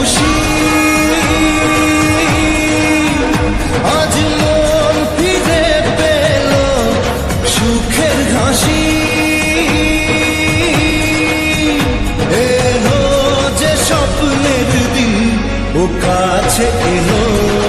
খুশি। আজ মন ফিরে পেল সুখের ঘাসি। এলো যে কাছে এলো।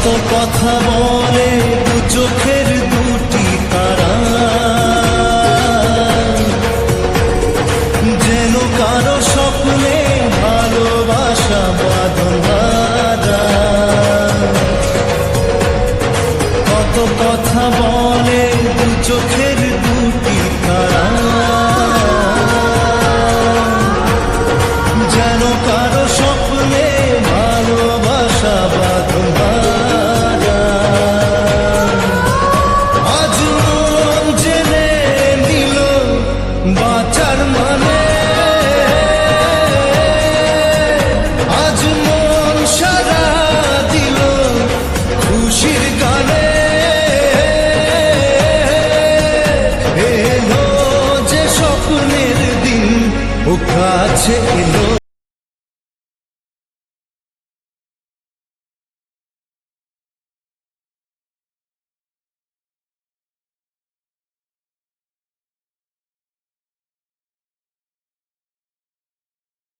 কত কথা বলে দু চোখের বাঁচার মানে? আজ মন সারা দিল খুশির গানে। এলো যে স্বপ্নের দিন, ও কাছে এলো।